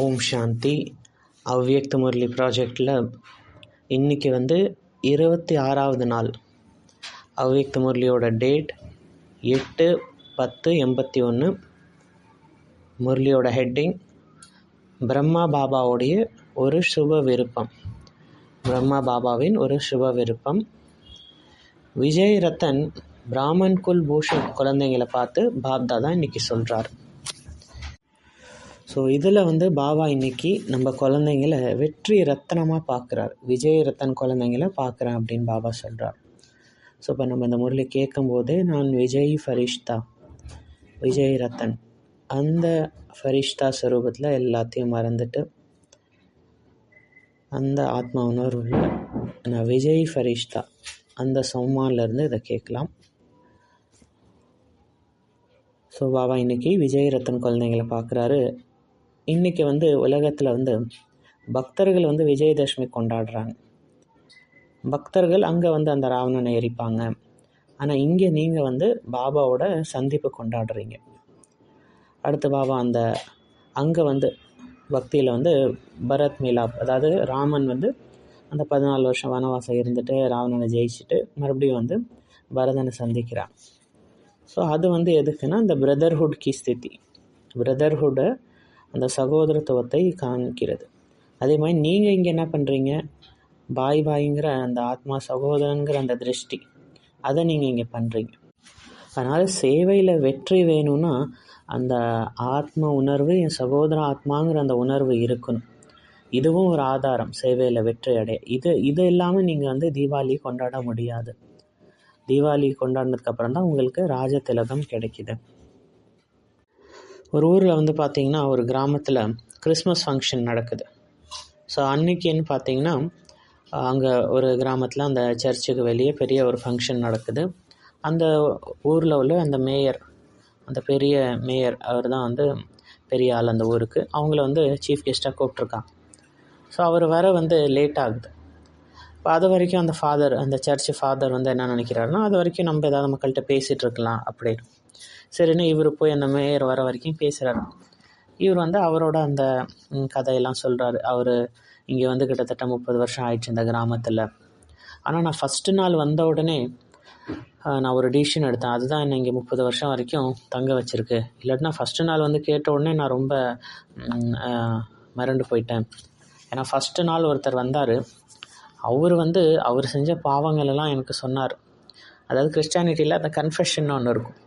ஓம் சாந்தி. அவ்வியக்த முரளி ப்ராஜெக்டில் இன்றைக்கி வந்து இருபத்தி ஆறாவது நாள். அவ்வியக்த முரளியோட டேட் எட்டு பத்து எண்பத்தி ஒன்று முரளியோட ஹெட்டிங் பிரம்மா பாபாவுடைய ஒரு சுப விருப்பம். பிரம்மா பாபாவின் ஒரு சுப விருப்பம். விஜய் ரத்தன் பிராமன் குல் பூஷன் குழந்தைங்களை பார்த்து பாப்தாதா இன்றைக்கி சொல்கிறார் ஸோ இதில் வந்து பாபா இன்னைக்கு நம்ம குழந்தைங்கள வெற்றி ரத்தனமாக பார்க்குறார். விஜய் ரத்தன் குழந்தைங்கள பார்க்குறேன் அப்படின்னு பாபா சொல்கிறார் ஸோ இப்போ நம்ம இந்த முரளி கேட்கும்போதே நான் விஜய் ஃபரிஷ்தா விஜய் ரத்தன். அந்த ஃபரிஷ்தா ஸ்வரூபத்தில் எல்லாத்தையும் மறந்துட்டு அந்த ஆத்மா உணர்வில் நான் விஜய் ஃபரிஷ்தா அந்த சம்மான்லேருந்து இதை கேட்கலாம். ஸோ பாபா இன்னைக்கு விஜய் ரத்தன் குழந்தைங்களை பார்க்குறாரு. இன்றைக்கி வந்து உலகத்தில் வந்து பக்தர்கள் வந்து விஜயதசமி கொண்டாடுறாங்க. பக்தர்கள் அங்கே வந்து அந்த ராவணனை எரிப்பாங்க. ஆனால் இங்கே நீங்கள் வந்து பாபாவோட சந்திப்பு கொண்டாடுறீங்க. அடுத்து பாபா அந்த அங்கே வந்து பக்தியில் வந்து பரத் மிலாப் அதாவது ராமன் வந்து அந்த பதினாலு வருஷம் வனவாசம் இருந்துட்டு ராவணனை ஜெயிச்சுட்டு மறுபடியும் வந்து பரதனை சந்திக்கிறான் ஸோ அது வந்து எதுக்குன்னா இந்த பிரதர்ஹுட் கி ஸ்திதி. பிரதர்ஹுட்டை அந்த சகோதரத்துவத்தை காண்கிறது. அதே மாதிரி நீங்கள் இங்கே என்ன பண்ணுறீங்க பாய் பாய்ங்கிற அந்த ஆத்மா சகோதரங்கிற அந்த திருஷ்டி அதை நீங்கள் இங்கே பண்ணுறீங்க அதனால் சேவையில் வெற்றி வேணும்னா அந்த ஆத்ம உணர்வு என் சகோதர ஆத்மாங்கிற அந்த உணர்வு இருக்கணும். இதுவும் ஒரு ஆதாரம் சேவையில் வெற்றி அடைய. இது இது இல்லாமல் நீங்கள் வந்து தீபாவளி கொண்டாட முடியாது. தீபாவளி கொண்டாடினதுக்கப்புறம் தான் உங்களுக்கு ராஜ திலகம் கிடைக்கிது. ஒரு ஊரில் வந்து பார்த்திங்கன்னா ஒரு கிராமத்தில் கிறிஸ்மஸ் ஃபங்க்ஷன் நடக்குது. ஸோ அன்னைக்குன்னு பார்த்தீங்கன்னா அங்கே ஒரு கிராமத்தில் அந்த சர்ச்சுக்கு வெளியே பெரிய ஒரு ஃபங்க்ஷன் நடக்குது. அந்த ஊரில் உள்ள அந்த மேயர் அந்த பெரிய மேயர் அவர் தான் வந்து பெரிய ஆள் அந்த ஊருக்கு. அவங்கள வந்து சீஃப் கெஸ்ட்டாக கூப்பிட்ருக்கான் ஸோ அவர் வர வந்து லேட் ஆகுது. இப்போ அது வரைக்கும் அந்த ஃபாதர் அந்த சர்ச் ஃபாதர் வந்து என்ன நினைக்கிறாருன்னா அது வரைக்கும் நம்ம ஏதாவது மக்கள்கிட்ட பேசிகிட்டு இருக்கலாம் அப்படின்னு. சரின்னு இவர் போய் அந்த மேயர் வர வரைக்கும் பேசுகிறாரு இவர் வந்து அவரோட அந்த கதையெல்லாம் சொல்கிறாரு அவர் இங்கே வந்து கிட்டத்தட்ட முப்பது வருஷம் ஆயிடுச்சு இந்த கிராமத்தில். ஆனால் நான் ஃபஸ்ட்டு நாள் வந்த உடனே நான் ஒரு டிசிஷன் எடுத்தேன். அதுதான் என்னை இங்கே முப்பது வருஷம் வரைக்கும் தங்க வச்சுருக்கு. இல்லாட்டினா ஃபஸ்ட்டு நாள் வந்து கேட்ட உடனே நான் ரொம்ப மிரண்டு போயிட்டேன். ஏன்னா ஃபஸ்ட்டு நாள் ஒருத்தர் வந்தார். அவர் வந்து அவர் செஞ்ச பாவங்கள் எல்லாம் எனக்கு சொன்னார். அதாவது கிறிஸ்டியானிட்டியில் அந்த கன்ஃபெஷன் ஒன்று இருக்கும்.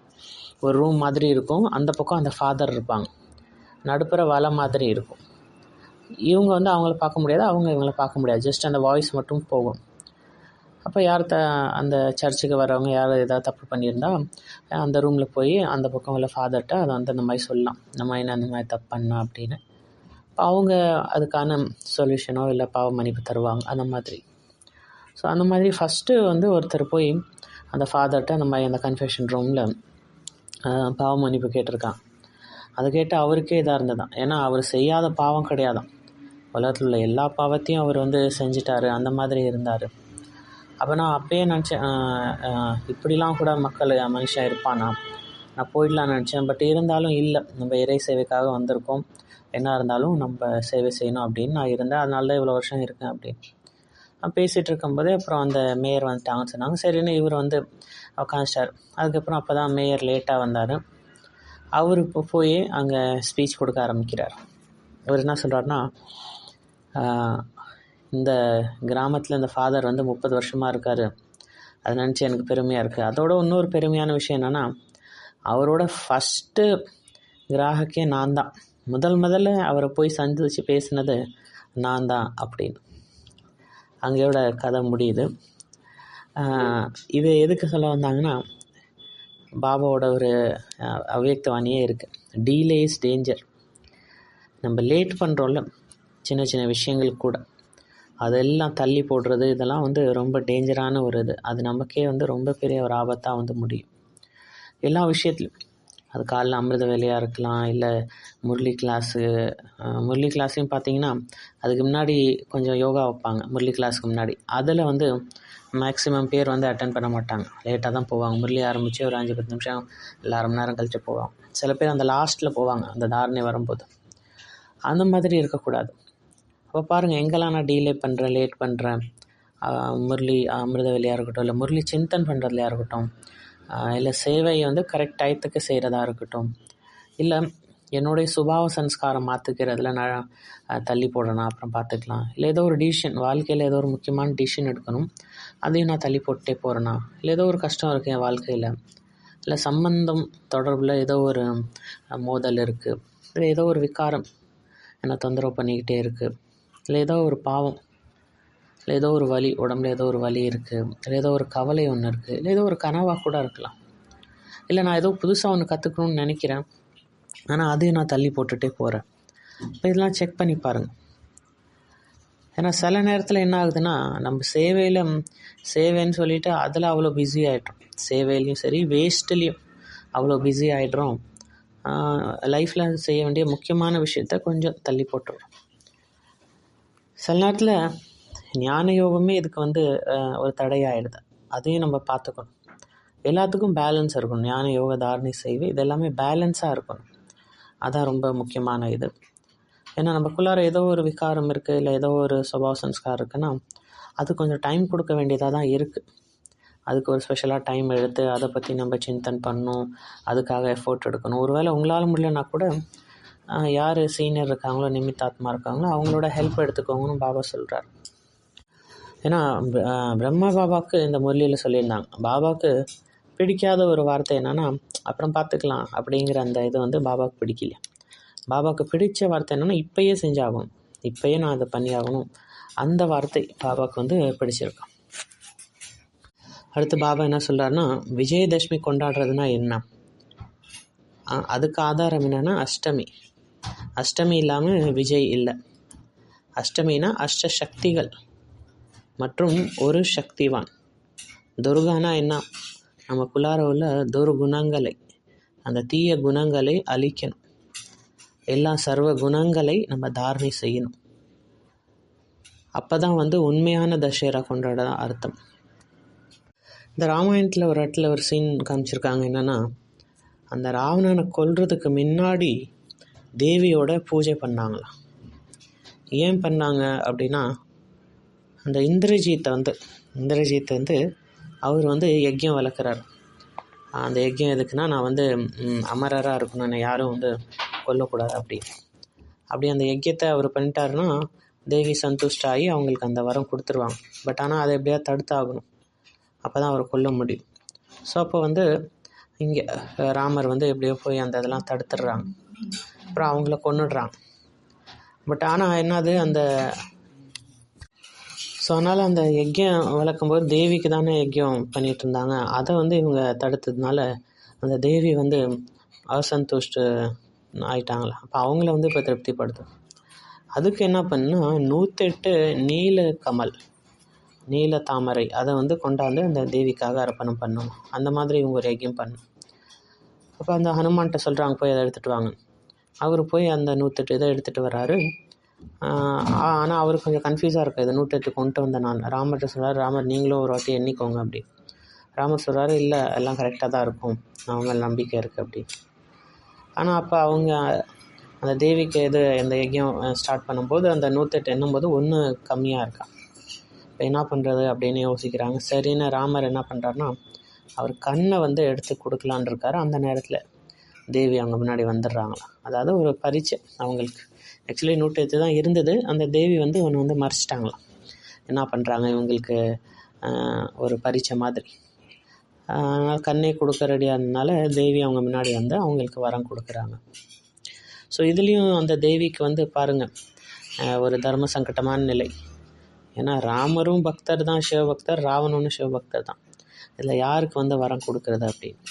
ஒரு ரூம் மாதிரி இருக்கும். அந்த பக்கம் அந்த ஃபாதர் இருப்பாங்க. நடுப்புற வலை மாதிரி இருக்கும். இவங்க வந்து அவங்கள பார்க்க முடியாது அவங்க இவங்கள பார்க்க முடியாது. ஜஸ்ட் அந்த வாய்ஸ் மட்டும் போகும். அப்போ யார் த அந்த சர்ச்சுக்கு வரவங்க யார் ஏதாவது தப்பு பண்ணியிருந்தா அந்த ரூமில் போய் அந்த பக்கம் உள்ள ஃபாதர்கிட்ட அதை வந்து அந்த மாதிரி சொல்லலாம். நம்ம என்ன அந்த மாதிரி தப்பு பண்ணா அப்படின்னு. அவங்க அதுக்கான சொல்யூஷனோ இல்லை பாவ மன்னிப்பு தருவாங்க. அந்த மாதிரி. ஸோ அந்த மாதிரி ஃபஸ்ட்டு வந்து ஒருத்தர் போய் அந்த ஃபாதர்கிட்ட அந்த மாதிரி அந்த கன்ஃபெஷன் ரூமில் பாவ மன்னிப்பு கேட்டிருக்கான். அதை கேட்டு அவருக்கே இதாக இருந்ததான் ஏன்னா அவர் செய்யாத பாவம் கிடையாதான் உலகத்தில் உள்ள எல்லா பாவத்தையும் அவர் வந்து செஞ்சிட்டாரு. அந்த மாதிரி இருந்தார். அப்போ நான் அப்பயே நினச்சேன் இப்படிலாம் கூட மக்கள் மனுஷன் இருப்பானா? நான் போயிடலாம் நினச்சேன். பட் இருந்தாலும் இல்லை. நம்ம இறை சேவைக்காக வந்திருக்கோம். என்ன இருந்தாலும் நம்ம சேவை செய்யணும் அப்படின்னு நான் இருந்தேன். அதனால தான் இவ்வளோ வருஷம் இருக்கேன் அப்படின்னு. பேசிகிட்டு இருக்கும்போது அப்புறம் அந்த மேயர் வந்துட்டாங்கன்னு சொன்னாங்க. சரின்னு இவர் வந்து உக்காந்துட்டார். அதுக்கப்புறம் அப்போ தான் மேயர் லேட்டாக வந்தார். அவர் இப்போ போய் அங்கே ஸ்பீச் கொடுக்க ஆரம்பிக்கிறார். இவர் என்ன சொல்கிறாருன்னா இந்த கிராமத்தில் இந்த ஃபாதர் வந்து முப்பது வருஷமாக இருக்கார். அதை நினச்சி எனக்கு பெருமையாக இருக்குது அதோட இன்னொரு பெருமையான விஷயம் என்னென்னா அவரோட ஃபஸ்ட்டு கிராகக்கே நான் தான். முதல் முதல்ல அவரை போய் சந்திச்சு பேசினது நான் தான் அப்படின்னு. அங்கேயோட கதை முடியுது. இது எதுக்கு சொல்ல வந்தாங்கன்னா பாபாவோட ஒரு அவ்வியக்தவாணியே இருக்குது டீலே இஸ் டேஞ்சர் நம்ம லேட் பண்ணுறோம்ல சின்ன சின்ன விஷயங்கள் கூட. அதெல்லாம் தள்ளி போடுறது இதெல்லாம் வந்து ரொம்ப டேஞ்சரான ஒரு இது. அது நமக்கே வந்து ரொம்ப பெரிய ஒரு ஆபத்தாக வந்து முடியும். எல்லா விஷயத்துலையும் அது காலைல அமிர்த வேலையாக இருக்கலாம் இல்லை முரளி கிளாஸு முரளி கிளாஸையும் பார்த்தீங்கன்னா அதுக்கு முன்னாடி கொஞ்சம் யோகா வைப்பாங்க முரளி கிளாஸுக்கு முன்னாடி. அதில் வந்து மேக்ஸிமம் பேர் வந்து அட்டன் பண்ண மாட்டாங்க. லேட்டாக தான் போவாங்க. முரளி ஆரம்பித்து ஒரு அஞ்சு பத்து நிமிஷம் இல்லை அரை மணி நேரம் கழித்து போவாங்க. சில பேர் அந்த லாஸ்ட்டில் போவாங்க அந்த தாரணை வரும்போது. அந்த மாதிரி இருக்கக்கூடாது. அப்போ பாருங்கள் எங்கெல்லாம் நான் டீலே பண்ணுறேன் லேட் பண்ணுறேன் முரளி அமிர்தவெளியாக இருக்கட்டும் இல்லை முரளி சிந்தன் பண்ணுறதுலையா இருக்கட்டும் இல்லை சேவையை வந்து கரெக்ட் டயத்துக்கு செய்கிறதா இருக்கட்டும். இல்லை என்னுடைய சுபாவ சன்ஸ்காரம் மாற்றிக்கிறதுல நான் தள்ளி போடணும் அப்புறம் பார்த்துக்கலாம் இல்லை ஏதோ ஒரு டிசிஷன் வாழ்க்கையில் ஏதோ ஒரு முக்கியமான டிசிஷன் எடுக்கணும். அதையும் நான் தள்ளி போட்டே போகிறேன்னா இல்லை ஏதோ ஒரு கஷ்டம் இருக்குது என் வாழ்க்கையில். இல்லை சம்பந்தம் தொடர்பில் ஏதோ ஒரு மோதல் இருக்குது இல்லை ஏதோ ஒரு விகாரம் என்னை தொந்தரவு பண்ணிக்கிட்டே இருக்குது இல்லை ஏதோ ஒரு பாவம் இல்லை ஏதோ ஒரு வலி உடம்புல ஏதோ ஒரு வலி இருக்குது இல்லை ஏதோ ஒரு கவலை ஒன்று இருக்குது இல்லை ஏதோ ஒரு கனவாக கூட இருக்கலாம். இல்லை நான் ஏதோ புதுசாக ஒன்று கற்றுக்கணும்னு நினைக்கிறேன். ஆனால் அதையும் நான் தள்ளி போட்டுகிட்டே போகிறேன் இப்போ இதெல்லாம் செக் பண்ணி பாருங்கள் ஏன்னா சில நேரத்தில் என்ன ஆகுதுன்னா நம்ம சேவையில் சேவைன்னு சொல்லிவிட்டு அதில் அவ்வளோ பிஸி ஆகிட்றோம் சேவையிலையும் சரி வேஸ்ட்லேயும் அவ்வளோ பிஸி ஆகிடுறோம் லைஃப்பில் செய்ய வேண்டிய முக்கியமான விஷயத்த கொஞ்சம் தள்ளி போட்டுடுறோம் சில நேரத்தில் ஞான யோகமே இதுக்கு வந்து ஒரு தடையாயிடுது. அதையும் நம்ம பார்த்துக்கணும். எல்லாத்துக்கும் பேலன்ஸ் இருக்கணும். ஞான யோக தாரணை செய்வு இது எல்லாமே பேலன்ஸாக இருக்கணும். அதான் ரொம்ப முக்கியமான இது. ஏன்னா நமக்குள்ளார ஏதோ ஒரு விகாரம் இருக்குது இல்லை ஏதோ ஒரு சுபாவ சன்ஸ்காரம் இருக்குன்னா அது கொஞ்சம் டைம் கொடுக்க வேண்டியதாக தான் இருக்குது அதுக்கு ஒரு ஸ்பெஷலாக டைம் எடுத்து அதை பற்றி நம்ம சிந்தன் பண்ணணும் அதுக்காக எஃபோர்ட் எடுக்கணும். ஒருவேளை உங்களால் முடியலன்னா கூட யார் சீனியர் இருக்காங்களோ நிமித்தாத்மா இருக்காங்களோ அவங்களோட ஹெல்ப் எடுத்துக்கோங்கன்னு பாபா சொல்கிறார் ஏன்னா பிரம்மா பாபாவுக்கு இந்த முரளியில் சொல்லியிருந்தாங்க. பாபாவுக்கு பிடிக்காத ஒரு வார்த்தை என்னென்னா அப்புறம் பார்த்துக்கலாம் அப்படிங்கிற அந்த இது வந்து பாபாவுக்கு பிடிக்கல. பாபாவுக்கு பிடித்த வார்த்தை என்னென்னா இப்போயே செஞ்சாகணும். இப்போயே நான் அதை பண்ணியாகணும். அந்த வார்த்தை பாபாவுக்கு வந்து பிடிச்சிருக்கான் அடுத்து பாபா என்ன சொல்கிறாருன்னா விஜயதசமி கொண்டாடுறதுனா என்ன? அதுக்கு ஆதாரம் என்னென்னா அஷ்டமி. அஷ்டமி இல்லாமல் விஜய் இல்லை. அஷ்டமினா அஷ்ட சக்திகள். மற்றும் ஒரு சக்திவான். துர்கானா என்ன? நமக்குள்ளார உள்ள துர்குணங்களை அந்த தீய குணங்களை அழிக்கணும். எல்லா சர்வ குணங்களை நம்ம தாரணை செய்யணும். அப்போ தான் வந்து உண்மையான தசேரா கொண்டாட அர்த்தம். இந்த ராமாயணத்தில் ஒரு இடத்துல ஒரு சீன் காமிச்சிருக்காங்க என்னென்னா அந்த ராவணனை கொல்றதுக்கு முன்னாடி தேவியோட பூஜை பண்ணாங்களாம். ஏன் பண்ணாங்க அப்படின்னா அந்த இந்திரஜித்தை வந்து இந்திரஜித்தை வந்து அவர் வந்து யஜ்யம் வளர்க்குறாரு. அந்த யஜ்யம் எதுக்குன்னா நான் வந்து அமரராக இருக்கணும் என்னை யாரும் வந்து கொல்லக்கூடாது அப்படி. அப்படி அந்த யஜ்யத்தை அவர் பண்ணிட்டாருன்னா தேவி சந்துஷ்டாகி அவங்களுக்கு அந்த வரம் கொடுத்துருவாங்க. பட் ஆனால் அதை எப்படியா தடுத்தாகணும். அப்போ தான் அவரை கொல்ல முடியும். ஸோ அப்போ வந்து இங்கே ராமர் வந்து எப்படியோ போய் அந்த இதெல்லாம் தடுத்துடுறாங்க. அப்புறம் அவங்கள கொண்டுடுறாங்க பட் ஆனால் என்னது அந்த ஸோ அதனால் அந்த யஜ்யம் வளர்க்கும்போது தேவிக்கு தானே யஜ்யம் பண்ணிகிட்டு இருந்தாங்க. அதை வந்து இவங்க தடுத்ததுனால அந்த தேவி வந்து அசந்தோஷ்டு ஆயிட்டாங்களா. அப்போ அவங்கள வந்து இப்போ திருப்திப்படுத்தும். அதுக்கு என்ன பண்ணால் நூற்றெட்டு நீல கமல் நீல தாமரை அதை வந்து கொண்டாந்து அந்த தேவிக்காக அர்ப்பணம் பண்ணும். அந்த மாதிரி இவங்க ஒரு யஜ்யம் பண்ணும். அப்போ அந்த ஹனுமான்கிட்ட சொல்கிறாங்க போய் அதை எடுத்துகிட்டு வாங்க. அவர் போய் அந்த நூற்றெட்டு இதை எடுத்துகிட்டு வராரு ஆனால் அவர் கொஞ்சம் கன்ஃபியூஸாக இருக்குது இது நூற்றெட்டு கொண்டு வந்தேன் நான். ராமர்கிட்ட சொல்கிறார் ராமர் நீங்களும் ஒரு வாட்டி எண்ணிக்கோங்க அப்படி. ராமர் சொல்கிறாரு இல்லை எல்லாம் கரெக்டாக தான் இருக்கும். அவங்க நம்பிக்கை இருக்குது அப்படி. ஆனால் அப்போ அவங்க அந்த தேவிக்கு எது இந்த யஜ்யம் ஸ்டார்ட் பண்ணும்போது அந்த நூற்றெட்டு எண்ணும்போது ஒன்று கம்மியாக இருக்கா? இப்போ என்ன பண்ணுறது அப்படின்னு யோசிக்கிறாங்க. சரின்னு ராமர் என்ன பண்ணுறாருன்னா அவர் கண்ணை வந்து எடுத்து கொடுக்கலான் இருக்காரு அந்த நேரத்தில். தேவி அவங்க முன்னாடி வந்துடுறாங்களாம் அதாவது ஒரு பரீட்சை அவங்களுக்கு. ஆக்சுவலி நூற்றெட்டு தான் இருந்தது. அந்த தேவி வந்து ஒன்று வந்து மறைச்சிட்டாங்களாம். என்ன பண்ணுறாங்க இவங்களுக்கு ஒரு பரீட்சை மாதிரி. அதனால் கண்ணே கொடுக்க ரெடியானதுனால தேவி அவங்க முன்னாடி வந்து அவங்களுக்கு வரம் கொடுக்குறாங்க. ஸோ இதுலேயும் அந்த தேவிக்கு வந்து பாருங்கள் ஒரு தர்ம சங்கட்டமான நிலை. ஏன்னா ராமரும் பக்தர் தான் சிவபக்தர் ராவணனும் சிவபக்தர் தான். இதில் யாருக்கு வந்து வரம் கொடுக்குறது அப்படின்னு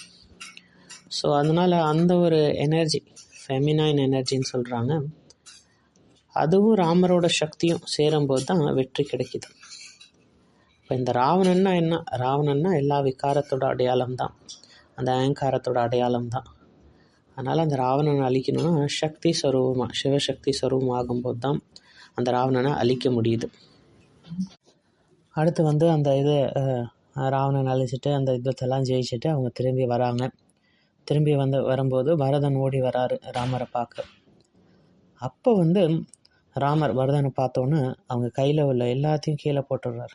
ஸோ அதனால் அந்த ஒரு எனர்ஜி ஃபெமினைன் எனர்ஜின்னு சொல்கிறாங்க அதுவும் ராமரோட சக்தியும் சேரும்போது தான் வெற்றி கிடைக்கிது. இப்போ இந்த ராவணன்னா என்ன? ராவணன்னா எல்லா விகாரத்தோட அடையாளம் தான் அந்த அகங்காரத்தோட அடையாளம் தான் அதனால் அந்த ராவணனை அழிக்கணும்னா சக்தி ஸ்வரூபமாக சிவசக்தி ஸ்வரூபம் ஆகும்போது தான் அந்த ராவணனை அழிக்க முடியுது. அடுத்து வந்து அந்த இது ராவணன் அழிச்சிட்டு அந்த யுத்தத்தெல்லாம் ஜெயிச்சுட்டு அவங்க திரும்பி வராங்க. திரும்பி வந்து வரும்போது பரதன் ஓடி வராரு ராமரை பார்க்க. அப்போ வந்து ராமர் வரதனை பார்த்தோன்னே அவங்க கையில் உள்ள எல்லாத்தையும் கீழே போட்டுடுறாரு.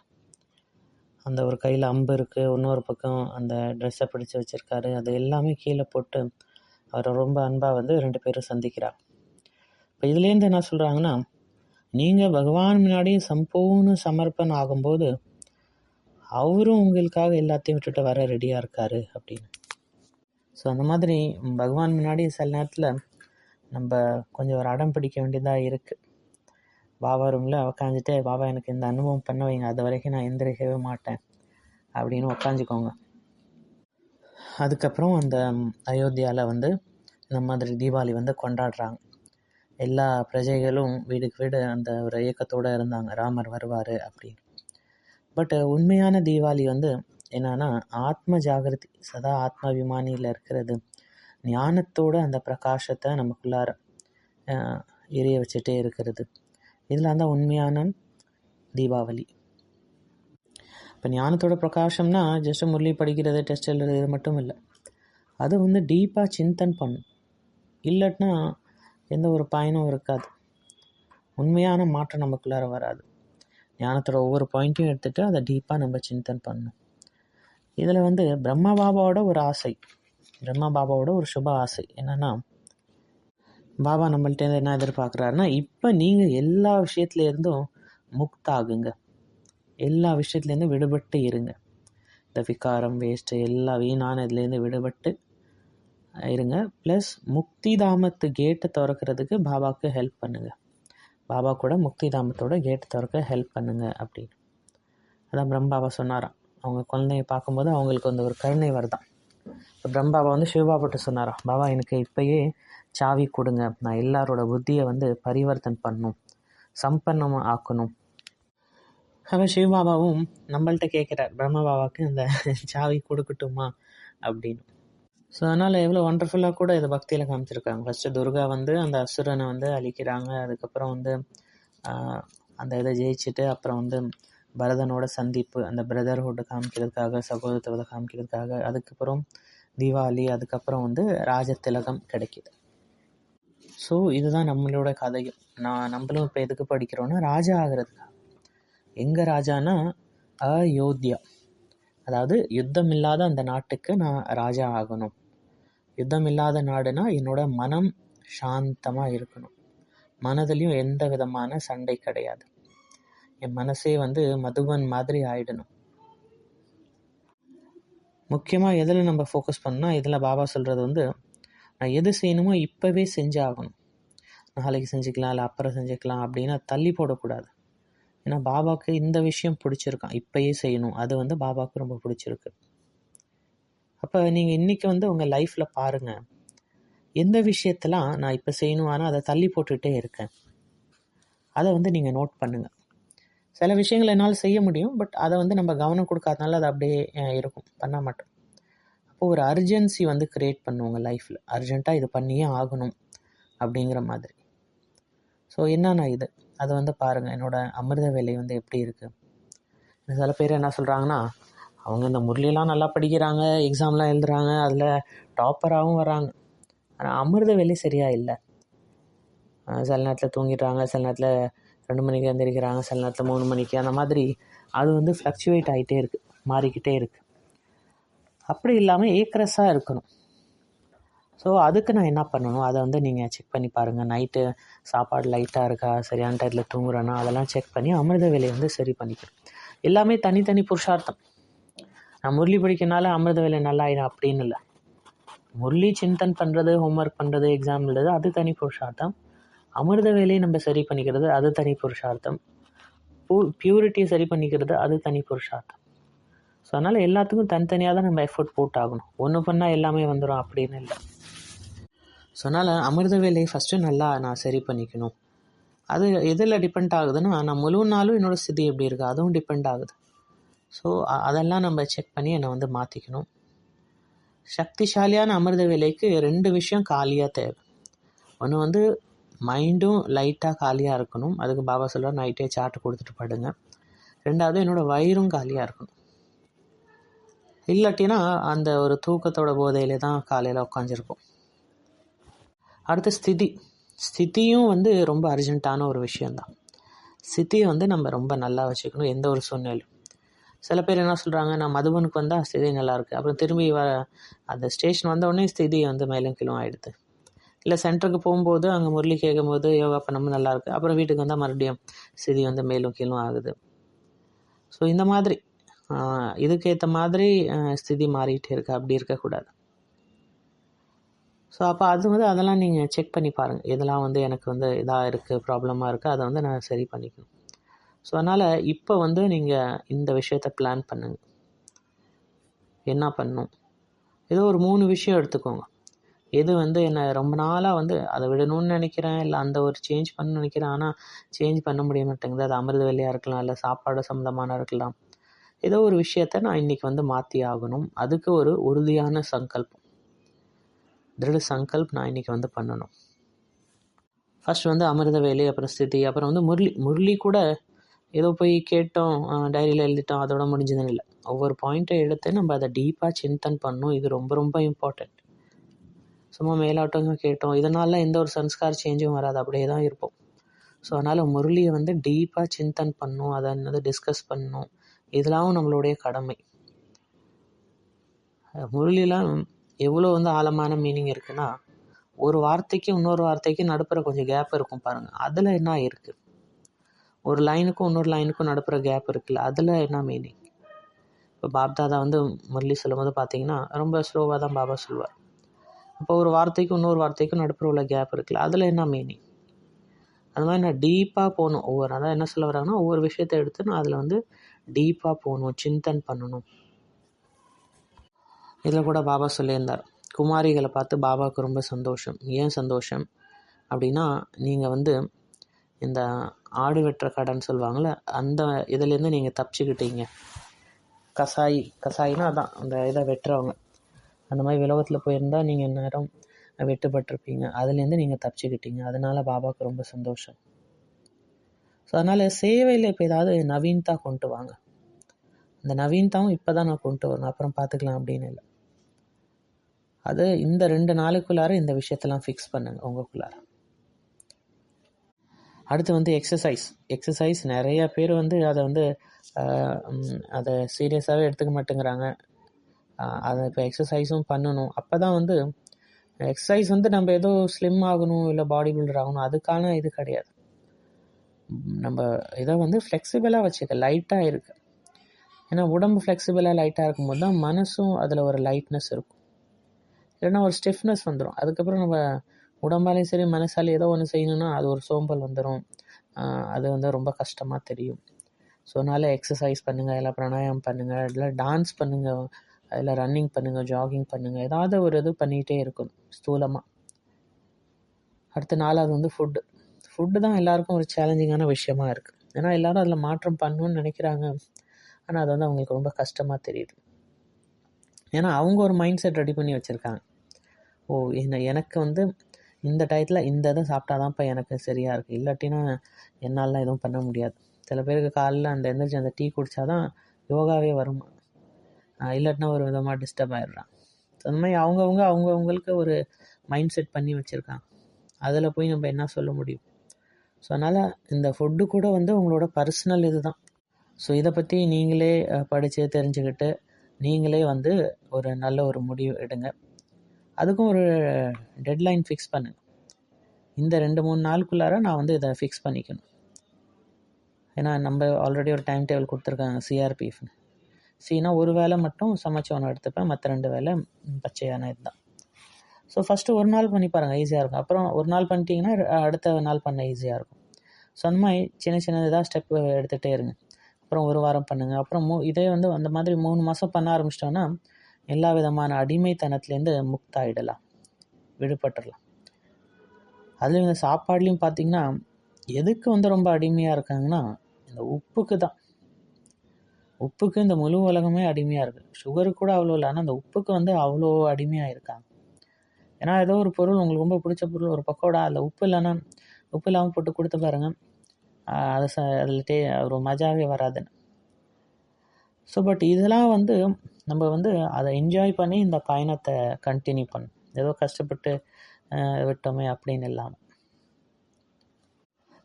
அந்த ஒரு கையில் அம்பு இருக்குது இன்னொரு பக்கம் அந்த ட்ரெஸ்ஸை பிடிச்சி வச்சுருக்காரு. அது எல்லாமே கீழே போட்டு அவரை ரொம்ப அன்பாக வந்து ரெண்டு பேரும் சந்திக்கிறார். இப்போ இதுலேருந்து என்ன சொல்கிறாங்கன்னா நீங்கள் பகவான் முன்னாடி சம்பூர்ண சமர்ப்பணம் ஆகும்போது அவரும் உங்களுக்காக எல்லாத்தையும் விட்டுட்டு வர ரெடியாக இருக்காரு அப்படின்னு. ஸோ அந்த மாதிரி பகவான் முன்னாடி சில நேரத்தில் நம்ம கொஞ்சம் ஒரு அடம் பிடிக்க வேண்டியதாக இருக்குது பாபா ரூமில் உக்காந்துட்டு பாபா எனக்கு இந்த அனுபவம் பண்ண வைங்க. அது வரைக்கும் நான் எந்திரிக்கவே மாட்டேன். அப்படின்னு உக்காந்துக்கோங்க. அதுக்கப்புறம் அந்த அயோத்தியாவில் வந்து இந்த மாதிரி தீபாவளி வந்து கொண்டாடுறாங்க. எல்லா பிரஜைகளும் வீடுக்கு வீடு அந்த ஒரு இயக்கத்தோடு இருந்தாங்க. ராமர் வருவார் அப்படின்னு. பட் உண்மையான தீபாவளி வந்து என்னன்னா ஆத்ம ஜாகிரதி சதா ஆத்மாபிமானியில் இருக்கிறது. ஞானத்தோட அந்த பிரகாசத்தை நமக்குள்ளார எரிய வச்சுட்டே இருக்கிறது. இதெல்லாம் தான் உண்மையான தீபாவளி. இப்போ ஞானத்தோட பிரகாஷம்னா ஜஸ்ட் முரளி படிக்கிறது டெஸ்ட் எழுதுறது இது மட்டும் இல்லை. அது வந்து டீப்பாக சிந்தன் பண்ணும். இல்லட்னா எந்த ஒரு பயனும் இருக்காது. உண்மையான மாற்றம் நமக்குள்ளார வராது. ஞானத்தோட ஒவ்வொரு பாயிண்ட்டையும் எடுத்துகிட்டு அதை டீப்பாக நம்ம சிந்தன் பண்ணணும் இதில் வந்து பிரம்ம பாபாவோட ஒரு ஆசை. பிரம்மா பாபாவோட ஒரு சுப ஆசை. என்னென்னா பாபா நம்மள்ட்ட என்ன எதிர்பார்க்குறாருன்னா இப்போ நீங்கள் எல்லா விஷயத்துலேருந்தும் முக்தாகுங்க. எல்லா விஷயத்துலேருந்து விடுபட்டு இருங்க. இந்த விகாரம் வேஸ்ட்டு எல்லா வீணான இதுலேருந்து விடுபட்டு இருங்க. ப்ளஸ் முக்தி தாமத்து கேட்டை திறக்கிறதுக்கு பாபாவுக்கு ஹெல்ப் பண்ணுங்கள் பாபா கூட முக்தி தாமத்தோட கேட்டை திறக்க ஹெல்ப் பண்ணுங்கள் அப்படின்னு. அதான் பிரம்பாபா சொன்னாராம். அவங்க குழந்தைய பார்க்கும்போது அவங்களுக்கு வந்து ஒரு கருணை வருதான் இப்போ பிரம்பாபா வந்து சிவபாபாட்ட சொன்னாராம். பாபா எனக்கு இப்பயே சாவி கொடுங்க. நான் எல்லாரோட புத்தியை வந்து பரிவர்த்தன் பண்ணும். சம்பன்னமாக ஆக்கணும் அவன் சிவபாபாவும் நம்மள்கிட்ட கேட்குறார் பிரம்ம பாபாவுக்கு அந்த சாவி கொடுக்கட்டுமா? அப்படின்னு. ஸோ அதனால் எவ்வளோ ஒண்டர்ஃபுல்லாக கூட இதை பக்தியில் காமிச்சிருக்காங்க. ஃபஸ்ட்டு துர்கா வந்து அந்த அசுரனை வந்து அழிக்கிறாங்க. அதுக்கப்புறம் வந்து அந்த இதை ஜெயிச்சுட்டு அப்புறம் வந்து பரதனோட சந்திப்பு அந்த பிரதர்ஹுட்டை காமிக்கிறதுக்காக சகோதரத்தை காமிக்கிறதுக்காக அதுக்கப்புறம் தீபாவளி அதுக்கப்புறம் வந்து ராஜதிலகம் கிடைக்கிது. ஸோ இதுதான் நம்மளோட கதையும் நான் நம்மளும் இப்போ எதுக்கு படிக்கிறோன்னா ராஜா ஆகிறதுக்காக. எங்கே ராஜானா அயோத்தியா. அதாவது யுத்தம் இல்லாத அந்த நாட்டுக்கு நான் ராஜா ஆகணும். யுத்தம் இல்லாத நாடுனா என்னோட மனம் சாந்தமாக இருக்கணும். மனதிலையும் எந்த விதமான சண்டை கிடையாது. என் மனசே வந்து மதுவன் மாதிரி ஆயிடணும். முக்கியமாக எதில் நம்ம ஃபோக்கஸ் பண்ணால் இதில் பாபா சொல்கிறது வந்து நான் எது செய்யணுமோ இப்போவே செஞ்சாகணும். நாளைக்கு செஞ்சுக்கலாம் இல்லை அப்புறம் செஞ்சுக்கலாம் அப்படின்னு தள்ளி போடக்கூடாது. ஏன்னா பாபாவுக்கு இந்த விஷயம் பிடிச்சிருக்கான். இப்பயே செய்யணும். அது வந்து பாபாவுக்கு ரொம்ப பிடிச்சிருக்கு. அப்போ நீங்கள் இன்றைக்கி வந்து உங்கள் லைஃப்பில் பாருங்கள் எந்த விஷயத்தெல்லாம் நான் இப்போ செய்யணும் ஆனால் அதை தள்ளி போட்டுகிட்டே இருக்கேன். அதை வந்து நீங்கள் நோட் பண்ணுங்கள் சில விஷயங்கள் என்னால் செய்ய முடியும் பட் அதை வந்து நம்ம கவனம் கொடுக்காதனால அது அப்படியே இருக்கும். பண்ண மாட்டோம். அப்போ ஒரு அர்ஜென்சி வந்து க்ரியேட் பண்ணுவோங்க லைஃப்பில் அர்ஜென்ட்டாக இது பண்ணியே ஆகணும் அப்படிங்கிற மாதிரி. ஸோ என்னென்னா இது? அதை வந்து பாருங்கள் என்னோடய அமிர்த வேலை வந்து எப்படி இருக்குது சில பேர் என்ன சொல்கிறாங்கன்னா அவங்க இந்த முரளிலாம் நல்லா படிக்கிறாங்க எக்ஸாம்லாம் எழுதுறாங்க அதில் டாப்பராகவும் வராங்க ஆனால் அமிர்த வேலை சரியாக இல்லை. சில நேரத்தில் தூங்கிடுறாங்க சில நேரத்தில் ரெண்டு மணிக்கு எழுந்திரிக்கிறாங்க சில நேரத்தில் மூணு மணிக்கு. அந்த மாதிரி அது வந்து ஃப்ளக்சுவேட் ஆகிட்டே இருக்குது மாறிக்கிட்டே இருக்குது அப்படி இல்லாமல் ஏக்கரஸாக இருக்கணும். ஸோ அதுக்கு நான் என்ன பண்ணணும்? அதை வந்து நீங்கள் செக் பண்ணி பாருங்கள் நைட்டு சாப்பாடு லைட்டாக இருக்கா? சரியான டயத்தில் தூங்குறேன்னா அதெல்லாம் செக் பண்ணி அமிர்த வேலையை வந்து சரி பண்ணிக்கணும். எல்லாமே தனித்தனி புருஷார்த்தம். நான் முரளி படிக்கனால அமிர்த வேலை நல்லா ஆயிடும் அப்படின்னு இல்லை. முரளி சிந்தன் பண்ணுறது ஹோம்ஒர்க் பண்ணுறது எக்ஸாம் எழுதுறது அது தனி புருஷார்த்தம். அமிர்த வேலையை நம்ம சரி பண்ணிக்கிறது அது தனி புருஷார்த்தம். பூ பியூரிட்டியை சரி பண்ணிக்கிறது அது தனி புருஷார்த்தம். ஸோ அதனால் எல்லாத்துக்கும் தனித்தனியாக தான் நம்ம எஃபோர்ட் போட்டாகணும். ஒன்று பண்ணால் எல்லாமே வந்துடும் அப்படின்னு இல்லை. ஸோ அதனால் அமிர்த வேலையை ஃபஸ்ட்டு நல்லா நான் சரி பண்ணிக்கணும். அது எதில் டிபெண்ட் ஆகுதுன்னா நான் முழு நாளும் என்னோடய ஸ்திதி எப்படி இருக்குது அதுவும் டிபெண்ட் ஆகுது. ஸோ அதெல்லாம் நம்ம செக் பண்ணி என்னை வந்து மாற்றிக்கணும் சக்திசாலியான அமிர்த வேலைக்கு ரெண்டு விஷயம் காலியாக தேவை. ஒன்று வந்து மைண்டும் லைட்டாக காலியாக இருக்கணும். அதுக்கு பாபா சொல்கிறார் நைட்டே சாட்டு கொடுத்துட்டு படுங்க. ரெண்டாவது என்னோடய வயிறும் காலியாக இருக்கணும். இல்லாட்டினா அந்த ஒரு தூக்கத்தோட போதையிலே தான் காலையில் உட்காந்துருப்போம் அடுத்து ஸ்திதி. ஸ்திதியும் வந்து ரொம்ப அர்ஜென்ட்டான ஒரு விஷயந்தான் ஸ்திதியை வந்து நம்ம ரொம்ப நல்லா வச்சுக்கணும் எந்த ஒரு சூழ்நிலையும் சில பேர் என்ன சொல்கிறாங்க நான் மதுபனுக்கு வந்தால் ஸ்திதி நல்லாயிருக்கு அப்புறம் திரும்பி வர அந்த ஸ்டேஷன் வந்த உடனே ஸ்திதி வந்து மேலும் கீழும் ஆகிடுது இல்லை சென்டருக்கு போகும்போது அங்கே முரளி கேட்கும்போது யோகா பண்ணமும் நல்லா இருக்குது அப்புறம் வீட்டுக்கு வந்தால் மறுபடியும் ஸ்திதி வந்து மேலும் கீழும் ஆகுது. ஸோ இந்த மாதிரி இதுக்கேற்ற மாதிரி ஸ்திதி மாறிக்கிட்டே இருக்கு. அப்படி இருக்கக்கூடாது. ஸோ அப்போ அது வந்து அதெல்லாம் நீங்கள் செக் பண்ணி பாருங்கள் இதெல்லாம் வந்து எனக்கு வந்து இதாக இருக்குது ப்ராப்ளமாக இருக்குது அதை வந்து நான் சரி பண்ணிக்கணும். ஸோ அதனால் இப்போ வந்து நீங்கள் இந்த விஷயத்தை பிளான் பண்ணுங்கள் என்ன பண்ணணும் ஏதோ ஒரு மூணு விஷயம் எடுத்துக்கோங்க. எது வந்து என்னை ரொம்ப நாளாக வந்து அதை விடணும்னு நினைக்கிறேன் இல்லை அந்த ஒரு சேஞ்ச் பண்ணணும்னு நினைக்கிறேன். ஆனால் சேஞ்ச் பண்ண முடிய மாட்டேங்குது அது அமிர்த வேலையாக இருக்கலாம் இல்லை சாப்பாடு சம்மந்தமான இருக்கலாம். ஏதோ ஒரு விஷயத்த நான் இன்றைக்கி வந்து மாற்றி ஆகணும். அதுக்கு ஒரு உறுதியான சங்கல்பம். திருட சங்கல்ப் நான் இன்றைக்கி வந்து பண்ணணும். ஃபர்ஸ்ட் வந்து அமிர்த வேலை அப்புறம் ஸ்திதி அப்புறம் வந்து முரளி. முரளி கூட ஏதோ போய் கேட்டோம் டைரியில் எழுதிட்டோம் அதோட முடிஞ்சதுன்னு இல்லை. ஒவ்வொரு பாயிண்ட்டை எடுத்து நம்ம அதை டீப்பாக சிந்தன் பண்ணணும். இது ரொம்ப ரொம்ப இம்பார்ட்டண்ட் சும்மா மேலாட்டங்க கேட்டோம். இதனால எந்த ஒரு சன்ஸ்கார் சேஞ்சும் வராது. அப்படியே தான் இருப்போம். ஸோ அதனால் முரளியை வந்து டீப்பாக சிந்தன் பண்ணும் அதை என்னது டிஸ்கஸ் பண்ணும் இதெல்லாம் நம்மளுடைய கடமை. முரளிலாம் எவ்வளோ வந்து ஆழமான மீனிங் இருக்குன்னா ஒரு வார்த்தைக்கு இன்னொரு வார்த்தைக்கு நடுப்புற கொஞ்சம் கேப் இருக்கும் பாருங்கள் அதில் என்ன இருக்குது ஒரு லைனுக்கும் இன்னொரு லைனுக்கும் நடுப்புற கேப் இருக்குல்ல அதில் என்ன மீனிங் இப்போ பாப்தாதா வந்து முரளி சொல்லும்போது பார்த்தீங்கன்னா ரொம்ப ஸ்லோவாக தான் பாபா சொல்லுவார். அப்போ ஒரு வார்த்தைக்கும் இன்னொரு வார்த்தைக்கும் நடுப்புற உள்ள கேப் இருக்குல்ல அதில் என்ன மீனிங் அது மாதிரி நான் டீப்பாக போகணும். ஒவ்வொரு அதான் என்ன சொல்ல வராங்கன்னா ஒவ்வொரு விஷயத்தை எடுத்து நான் அதில் வந்து டீப்பாக போகணும் சிந்தன் பண்ணணும். இதில் கூட பாபா சொல்லியிருந்தார் குமாரிகளை பார்த்து பாபாவுக்கு ரொம்ப சந்தோஷம். ஏன் சந்தோஷம்? அப்படின்னா நீங்கள் வந்து இந்த ஆடு வெட்டுற கடைன்னு சொல்லுவாங்கள்ல அந்த இதுலேருந்து நீங்கள் தப்பிச்சுக்கிட்டீங்க. கசாயி கசாயினா அதான் அந்த இதை வெட்டுறவங்க. அந்த மாதிரி உலகத்தில் போயிருந்தால் நீங்கள் நேரம் வெட்டுப்பட்டிருப்பீங்க. அதுலேருந்து நீங்கள் தப்பிச்சுக்கிட்டீங்க. அதனால பாபாவுக்கு ரொம்ப சந்தோஷம். ஸோ அதனால் சேவையில் இப்போ ஏதாவது நவீன்தா கொண்டு வாங்க. அந்த நவீன்தாவும் இப்போ தான் நான் கொண்டு வரணும். அப்புறம் பார்த்துக்கலாம் அப்படின்னு இல்லை. அது இந்த ரெண்டு நாளுக்குள்ளார இந்த விஷயத்தெல்லாம் ஃபிக்ஸ் பண்ணுங்க உங்களுக்குள்ளார. அடுத்து வந்து எக்ஸசைஸ் எக்ஸசைஸ் நிறைய பேர் வந்து அதை வந்து அதை சீரியஸாகவே எடுத்துக்க மாட்டேங்கிறாங்க. அதை இப்போ எக்ஸசைஸும் பண்ணணும். அப்போ தான் வந்து எக்ஸசைஸ் வந்து நம்ம ஏதோ ஸ்லிம் ஆகணும் இல்லை பாடி பில்டர் ஆகணும் அதுக்கான இது கிடையாது. நம்ம இதை வந்து ஃப்ளெக்சிபிளாக வச்சுக்க லைட்டாக இருக்கு. ஏன்னா உடம்பு ஃப்ளெக்சிபிளாக லைட்டாக இருக்கும்போது தான் மனசும் அதில் ஒரு லைட்னஸ் இருக்கும். இல்லைன்னா ஒரு ஸ்டிஃப்னஸ் வந்துடும் அதுக்கப்புறம் நம்ம உடம்பாலையும் சரி மனசாலையும் ஏதோ ஒன்று செய்யணும்னா அது ஒரு சோம்பல் வந்துடும் அது வந்து ரொம்ப கஷ்டமாக தெரியும். ஸோ அதனால் எக்ஸசைஸ் பண்ணுங்கள் இல்லை பிராணாயம் பண்ணுங்கள் இல்லை டான்ஸ் பண்ணுங்கள் அதில் ரன்னிங் பண்ணுங்கள் ஜாகிங் பண்ணுங்கள் ஏதாவது ஒரு இது பண்ணிகிட்டே இருக்கணும் ஸ்தூலமாக அடுத்த நாலாவது வந்து ஃபுட்டு ஃபுட்டு தான் எல்லாருக்கும் ஒரு சேலஞ்சிங்கான விஷயமா இருக்குது ஏன்னா எல்லாரும் அதில் மாற்றம் பண்ணணும்னு நினைக்கிறாங்க. ஆனால் அது வந்து அவங்களுக்கு ரொம்ப கஷ்டமாக தெரியுது. ஏன்னா அவங்க ஒரு மைண்ட் செட் ரெடி பண்ணி வச்சுருக்காங்க. ஓ என்ன எனக்கு வந்து இந்த டயத்தில் இந்த இதை சாப்பிட்டாதான்ப்பா எனக்கு சரியாக இருக்குது இல்லாட்டினா என்னாலலாம் எதுவும் பண்ண முடியாது. சில பேருக்கு காலைல அந்த எந்திரிச்சு அந்த டீ குடித்தா தான் யோகாவே வரும்? இல்லாட்டினா ஒரு விதமாக டிஸ்டர்ப் ஆயிடுறான் ஸோ அந்த மாதிரி அவங்கவுங்க அவங்கவுங்களுக்கு ஒரு மைண்ட் செட் பண்ணி வச்சுருக்காங்க. அதில் போய் நம்ம என்ன சொல்ல முடியும்? ஸோ அதனால் இந்த ஃபுட்டு கூட வந்து உங்களோட பர்சனல் இது தான் ஸோ இதை பற்றி நீங்களே படித்து தெரிஞ்சுக்கிட்டு நீங்களே வந்து ஒரு நல்ல ஒரு முடிவு எடுங்க. அதுக்கும் ஒரு டெட்லைன் ஃபிக்ஸ் பண்ணுங்கள் இந்த ரெண்டு மூணு நாளுக்குள்ளார நான் வந்து இதை ஃபிக்ஸ் பண்ணிக்கணும். ஏன்னா நம்ம ஆல்ரெடி ஒரு டைம் டேபிள் கொடுத்துருக்காங்க சிஆர்பிஎஃப்னு சீனா ஒரு வேளை மட்டும் சமைச்சவனை எடுத்துப்பேன் மற்ற ரெண்டு வேலை பச்சையான இதுதான். ஸோ ஃபஸ்ட்டு ஒரு நாள் பண்ணி பாருங்கள் ஈஸியாக இருக்கும். அப்புறம் ஒரு நாள் பண்ணிட்டீங்கன்னா அடுத்த நாள் பண்ண ஈஸியாக இருக்கும். ஸோ அந்த மாதிரி சின்ன சின்னதாக ஸ்டெப் எடுத்துகிட்டே இருங்க. அப்புறம் ஒரு வாரம் பண்ணுங்கள் அப்புறம் மூ இதே வந்து அந்த மாதிரி மூணு மாதம் பண்ண ஆரம்பிச்சிட்டோன்னா எல்லா விதமான அடிமைத்தனத்துலேருந்து முக்தாயிடலாம். விடுபட்டுடலாம் அதுலேயும் இந்த சாப்பாடுலேயும் பார்த்தீங்கன்னா எதுக்கு வந்து ரொம்ப அடிமையாக இருக்காங்கன்னா இந்த உப்புக்கு தான் உப்புக்கு இந்த முழு உலகமே அடிமையாக இருக்குது சுகருக்கு கூட அவ்வளோ இல்லை. ஆனால் அந்த உப்புக்கு வந்து அவ்வளோ அடிமையாக இருக்காங்க. ஏன்னா ஏதோ ஒரு பொருள் உங்களுக்கு ரொம்ப பிடிச்ச பொருள் ஒரு பக்கோடா அதில் உப்பு இல்லைன்னா உப்பு இல்லாமல் போட்டு கொடுத்து பாருங்கள் அது ச அதில் டே ஒரு மஜாவே வராதுன்னு ஸோ பட் இதெல்லாம் வந்து நம்ம வந்து அதை என்ஜாய் பண்ணி இந்த பயணத்தை கண்டினியூ பண்ணும் ஏதோ கஷ்டப்பட்டு விட்டோமே அப்படின்னு இல்லாமல்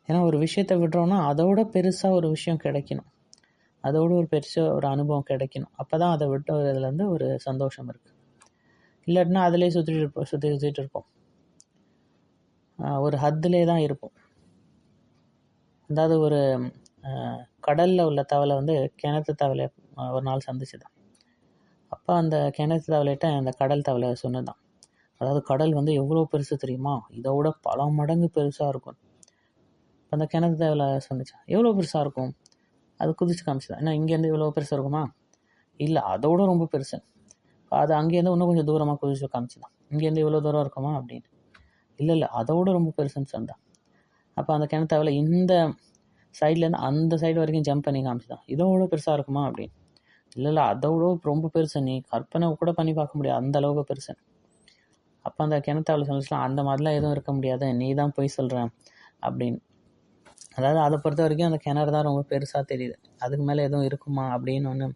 ஏன்னா ஒரு விஷயத்தை விடுறோன்னா அதோட பெருசாக ஒரு விஷயம் கிடைக்கணும். அதோட ஒரு பெருசாக ஒரு அனுபவம் கிடைக்கணும். அப்போ தான் அதை விட்டுறதுலேருந்து ஒரு சந்தோஷம் இருக்குது இல்லாட்டினா அதிலே சுற்றிட்டு இருப்போம் சுற்றி சுற்றிட்டு இருப்போம். ஒரு ஹத்திலே தான் இருப்போம். அதாவது ஒரு கடலில் உள்ள தவளை வந்து கிணத்து தவளை ஒரு நாள் சந்திச்சுதான் அப்போ அந்த கிணத்து தவளைகிட்ட அந்த கடல் தவளை சொன்னதான் அதாவது கடல் வந்து எவ்வளோ பெருசு தெரியுமா? இதோட பல மடங்கு பெருசாக இருக்கும். அந்த கிணத்து தவளை சொன்னிச்சான் எவ்வளோ பெருசாக இருக்கும்? அது குதிச்சு காமிச்சுதான் ஏன்னா இங்கேருந்து இவ்வளோ பெருசாக இருக்குமா? இல்லை அதோட ரொம்ப பெருசு. அது அங்கேருந்து இன்னும் கொஞ்சம் தூரமாக குதிச்சு காமிச்சுதான். இங்கேருந்து இவ்வளோ தூரம் இருக்குமா அப்படின்னு. இல்லை இல்லை அதோட ரொம்ப பெருசுன்னு சொன்னான். அப்போ அந்த கிணத்தவளை இந்த சைட்லேருந்து அந்த சைடு வரைக்கும் ஜம்ப் பண்ணி காமிச்சுதான். இதோட பெருசாக இருக்குமா அப்படின்னு. இல்லை இல்லை அதோட ரொம்ப பெருசு நீ. கற்பனை கூட பண்ணி பார்க்க முடியாது. அந்த அளவுக்கு பெருசு. அப்போ அந்த கிணத்தவளை சொல்லிச்சுலாம் அந்த மாதிரிலாம் எதுவும் இருக்க முடியாது. நீ தான் போய் சொல்கிற அப்படின்னு. அதாவது அதை பொறுத்த வரைக்கும் அந்த கிணறு தான் ரொம்ப பெருசாக தெரியுது. அதுக்கு மேலே எதுவும் இருக்குமா அப்படின்னு ஒன்றும்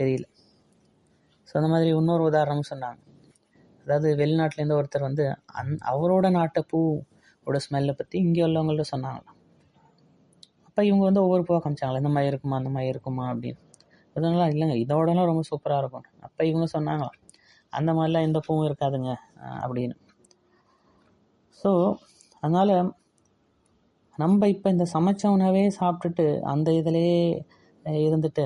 தெரியல. ஸோ அந்த மாதிரி இன்னொரு உதாரணம் சொன்னாங்க. அதாவது வெளிநாட்டிலேருந்து ஒருத்தர் வந்து அந் அவரோட நாட்டு பூவோட ஸ்மெல்லை பற்றி இங்கே உள்ளவங்கள்ட்ட சொன்னாங்களாம். அப்போ இவங்க வந்து ஒவ்வொரு பூவாக காமிச்சாங்களா இந்த மாதிரி இருக்குமா அந்த மாதிரி இருக்குமா அப்படின்னு. அதனால இல்லைங்க இதோடலாம் ரொம்ப சூப்பராக இருக்கும். அப்போ இவங்க சொன்னாங்களாம் அந்த மாதிரிலாம் எந்த பூவும் இருக்காதுங்க அப்படின்னு. ஸோ அதனால் நம்ம இப்போ இந்த சமைச்ச உணவே சாப்பிட்டுட்டு அந்த இதிலே இருந்துட்டு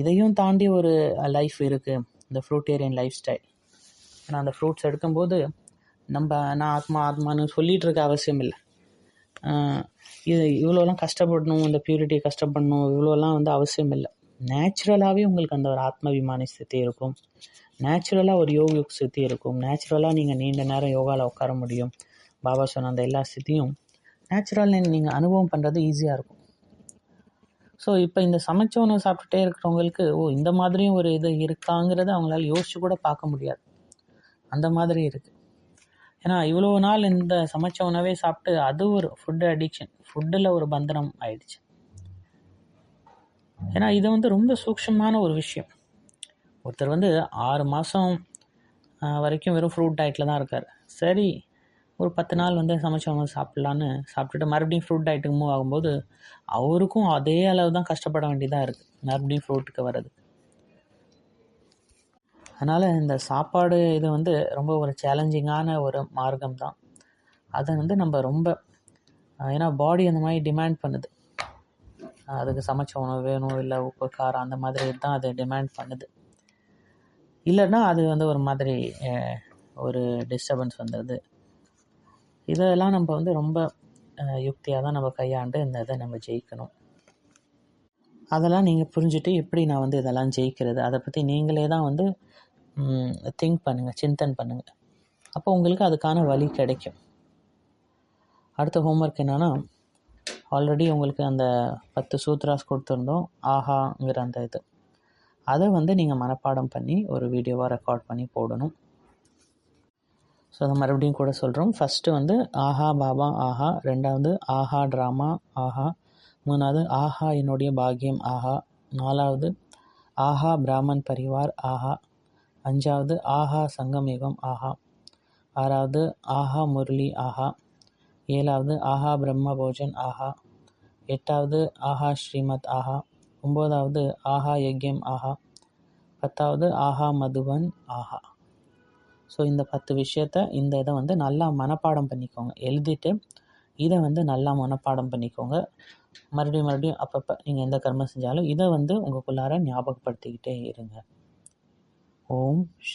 இதையும் தாண்டி ஒரு லைஃப் இருக்குது இந்த ஃப்ரூட்டேரியன் லைஃப் ஸ்டைல் ஏன்னா அந்த ஃப்ரூட்ஸ் எடுக்கும்போது நம்ம நான் ஆத்மா ஆத்மான்னு சொல்லிகிட்டு இருக்க அவசியம் இல்லை. இது இவ்வளோலாம் கஷ்டப்படணும் இந்த பியூரிட்டி கஷ்டப்படணும் இவ்வளோலாம் வந்து அவசியம் இல்லை. நேச்சுரலாகவே உங்களுக்கு அந்த ஒரு ஆத்மாபிமான ஸ்திதி இருக்கும். நேச்சுரலாக ஒரு யோக ஸ்திதி இருக்கும். நேச்சுரலாக நீங்கள் நீண்ட நேரம் யோகாவில் உட்கார முடியும். பாபா சொன்ன அந்த எல்லா ஸ்திதியும் நேச்சுரல் நீங்கள் அனுபவம் பண்ணுறது ஈஸியாக இருக்கும். ஸோ இப்போ இந்த சமைச்ச உணவு சாப்பிட்டுட்டே இருக்கிறவங்களுக்கு ஓ இந்த மாதிரியும் ஒரு இது இருக்காங்கிறத அவங்களால யோசிச்சு கூட பார்க்க முடியாது. அந்த மாதிரி இருக்குது ஏன்னா இவ்வளோ நாள் இந்த சமைச்ச உணவே சாப்பிட்டு அது ஒரு ஃபுட்டு அடிக்ஷன் ஃபுட்டில் ஒரு பந்தனம் ஆயிடுச்சு. ஏன்னா இது வந்து ரொம்ப சூக்ஷமான ஒரு விஷயம். ஒருத்தர் வந்து ஆறு மாதம் வரைக்கும் வெறும் ஃப்ரூட் டயட்டில் தான் இருக்கார். சரி ஒரு பத்து நாள் வந்து சமைச்சவங்க சாப்பிட்லான்னு சாப்பிட்டுட்டு மறுபடியும் ஃப்ரூட் டயட்டுக்கு மூவ் ஆகும்போது அவருக்கும் அதே அளவு தான் கஷ்டப்பட வேண்டியதாக இருக்குது மறுபடியும் ஃப்ரூட்டுக்கு வர்றது. அதனால் இந்த சாப்பாடு இது வந்து ரொம்ப ஒரு சேலஞ்சிங்கான ஒரு மார்க்கம் தான் அதை வந்து நம்ம ரொம்ப ஏன்னா பாடி அந்த மாதிரி டிமாண்ட் பண்ணுது. அதுக்கு சமைச்ச உணவு வேணும் இல்லை உப்பு காரம் அந்த மாதிரி தான் அது டிமாண்ட் பண்ணுது. இல்லைன்னா அது வந்து ஒரு மாதிரி ஒரு டிஸ்டர்பன்ஸ் வந்துடுது இதெல்லாம் நம்ம வந்து ரொம்ப யுக்தியாக தான் நம்ம கையாண்டு இந்த இதை நம்ம ஜெயிக்கணும். அதெல்லாம் நீங்கள் புரிஞ்சுட்டு எப்படி நான் வந்து இதெல்லாம் ஜெயிக்கிறது? அதை பற்றி நீங்களே தான் வந்து திங்க் பண்ணுங்கள் சிந்தன் பண்ணுங்கள் அப்போ உங்களுக்கு அதுக்கான வழி கிடைக்கும். அடுத்த ஹோம்ஒர்க் என்னென்னா ஆல்ரெடி உங்களுக்கு அந்த பத்து சூத்ராஸ் கொடுத்துருந்தோம் ஆஹாங்கிற அந்த இது. அதை வந்து நீங்கள் மனப்பாடம் பண்ணி ஒரு வீடியோவாக ரெக்கார்ட் பண்ணி போடணும். ஸோ அதை மறுபடியும் கூட சொல்கிறோம் ஃபஸ்ட்டு வந்து ஆஹா பாபா ஆஹா. ரெண்டாவது ஆஹா ட்ராமா ஆஹா. மூணாவது ஆஹா என்னுடைய பாக்கியம் ஆஹா. நாலாவது ஆஹா பிராமன் பரிவார் ஆஹா. அஞ்சாவது ஆஹா சங்கமேகம் ஆஹா. ஆறாவது ஆஹா முரளி ஆஹா. ஏழாவது ஆஹா பிரம்ம போஜன் ஆஹா. எட்டாவது ஆஹா ஸ்ரீமத் ஆஹா. ஒம்போதாவது ஆஹா யக்யம் ஆஹா. பத்தாவது ஆஹா மதுவன் ஆஹா. ஸோ இந்த பத்து விஷயத்த இந்த இதை வந்து நல்லா மனப்பாடம் பண்ணிக்கோங்க. எழுதிட்டு இதை வந்து நல்லா மனப்பாடம் பண்ணிக்கோங்க. மறுபடியும் மறுபடியும் அப்பப்போ நீங்கள் எந்த கர்மம் செஞ்சாலும் இதை வந்து உங்களுக்குள்ளார ஞாபகப்படுத்திக்கிட்டே இருங்க. ஓம்